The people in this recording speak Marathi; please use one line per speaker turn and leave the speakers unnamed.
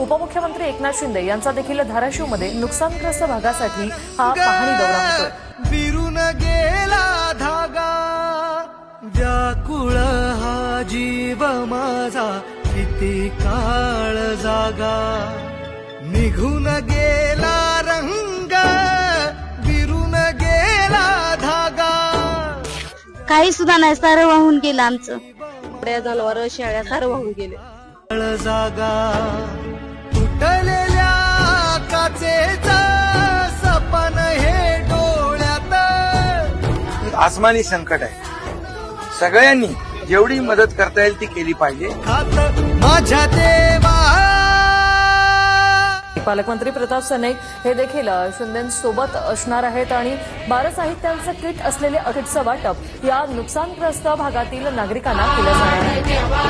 उपमुख्यमंत्री एकनाथ शिंदे यांचा देखील धाराशिवमध्ये नुकसानग्रस्त भागासाठी हा पाहणी दौरा
विरून गेला धागा व्याकुळ हा जीव माझा किती काळ जागा. निघून गेला रंग विरून गेला धागा.
काही सुद्धा नाही सारं वाहून गेलं आमचं.
जनावर शेळ्या सारं वाहून गेले.
जागा तुटलेल्या काचेचा सपन हे डोळ्यात.
आसमानी संकट आहे. सगळ्यांनी जेवढी मदत करता येईल ती केली पाहिजे.
माझ्या देवा.
पालकमंत्री प्रताप सनेक हे देखील शिंदेसोबत असणार आहेत आणि बारा साहित्यांचं किट असलेले किटचं वाटप या नुकसानग्रस्त भागातील नागरिकांना केलं जाणार आहे.